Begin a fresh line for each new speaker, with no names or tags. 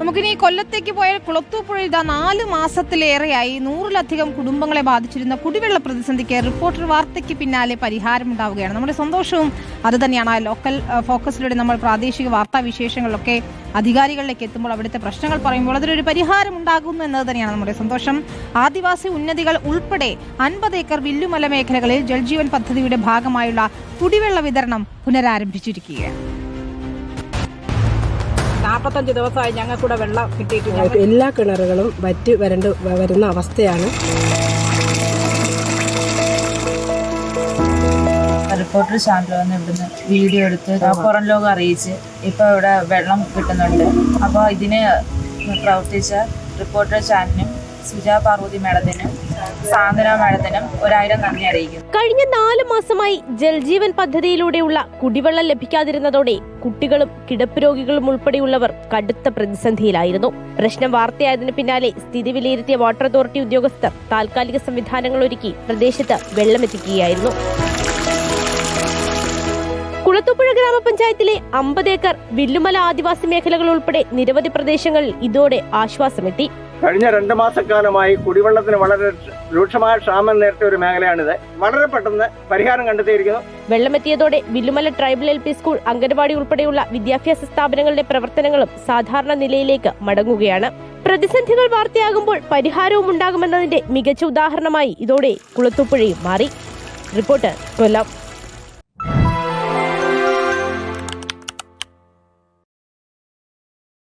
നമുക്കിനി കൊല്ലത്തേക്ക് പോയ കുളത്തൂപ്പുഴ ഇതാ നാല് മാസത്തിലേറെയായി നൂറിലധികം കുടുംബങ്ങളെ ബാധിച്ചിരുന്ന കുടിവെള്ള പ്രതിസന്ധിക്ക് റിപ്പോർട്ടർ വാർത്തയ്ക്ക് പിന്നാലെ പരിഹാരം പരിഹാരമുണ്ടാവുകയാണ്. നമ്മുടെ സന്തോഷവും അത് തന്നെയാണ്. ലോക്കൽ ഫോക്കസിലൂടെ നമ്മൾ പ്രാദേശിക വാർത്താ വിശേഷങ്ങളിലൊക്കെ അധികാരികളിലേക്ക് എത്തുമ്പോൾ അവിടുത്തെ പ്രശ്നങ്ങൾ പറയുമ്പോൾ അതിലൊരു പരിഹാരം ഉണ്ടാകുന്നു എന്നത് തന്നെയാണ് നമ്മുടെ സന്തോഷം. ആദിവാസി ഉന്നതികൾ ഉൾപ്പെടെ അൻപത് ഏക്കർ വില്ലുമല മേഖലകളിൽ ജൽജീവൻ പദ്ധതിയുടെ ഭാഗമായുള്ള കുടിവെള്ള വിതരണം പുനരാരംഭിച്ചിരിക്കുകയാണ്.
നാൽപ്പത്തഞ്ച് ദിവസമായി ഞങ്ങൾക്കൂടെ വെള്ളം കിട്ടിയിട്ടില്ല.
എല്ലാ കിണറുകളും വറ്റി വരണ്ട് വരുന്ന അവസ്ഥയാണ്.
റിപ്പോർട്ടർ ചാനൽ വന്ന് ഇവിടുന്ന് വീഡിയോ എടുത്ത് പുറം ലോകം അറിയിച്ച് ഇപ്പോൾ ഇവിടെ വെള്ളം കിട്ടുന്നുണ്ട്. അപ്പോൾ ഇതിനെ പ്രവർത്തിച്ച റിപ്പോർട്ടർ ചാനലിനും സുജാ
കഴിഞ്ഞ നാല് മാസമായി ജൽജീവൻ പദ്ധതിയിലൂടെയുള്ള കുടിവെള്ളം ലഭിക്കാതിരുന്നതോടെ കുട്ടികളും കിടപ്പ് രോഗികളും ഉൾപ്പെടെയുള്ളവർ കടുത്ത പ്രതിസന്ധിയിലായിരുന്നു. പ്രശ്നം വാർത്തയായതിനു പിന്നാലെ സ്ഥിതി വിലയിരുത്തിയ വാട്ടർ അതോറിറ്റി ഉദ്യോഗസ്ഥർ താൽക്കാലിക സംവിധാനങ്ങൾ ഒരുക്കി പ്രദേശത്ത് വെള്ളമെത്തിക്കുകയായിരുന്നു. കുളത്തൂപ്പുഴ ഗ്രാമപഞ്ചായത്തിലെ അമ്പത് ഏക്കർ വില്ലുമല ആദിവാസി മേഖലകൾ ഉൾപ്പെടെ നിരവധി പ്രദേശങ്ങളിൽ ഇതോടെ ആശ്വാസമെത്തി.
കഴിഞ്ഞ രണ്ട് മാസക്കാലമായി കുടിവെള്ളത്തിന് വളരെ രൂക്ഷമായ ക്ഷാമം നേരിട്ട ഒരു മേഖലയാണിത്. വളരെ പെട്ടെന്ന് പരിഹാരം കണ്ടെത്തിയിരിക്കുന്നു.
വെള്ളമെത്തിയതോടെ Villumala tribal L P school anganwadi ഉൾപ്പെടെയുള്ള വിദ്യാഭ്യാസ സ്ഥാപനങ്ങളുടെ പ്രവർത്തനങ്ങളും സാധാരണ നിലയിലേക്ക് മടങ്ങുകയാണ്. പ്രതിസന്ധികൾ വാർത്തയാകുമ്പോൾ പരിഹാരവും ഉണ്ടാകുമെന്നതിന്റെ മികച്ച ഉദാഹരണമായി ഇതോടെ കുളത്തൂപ്പുഴയും മാറി. റിപ്പോർട്ടർ കൊല്ലം.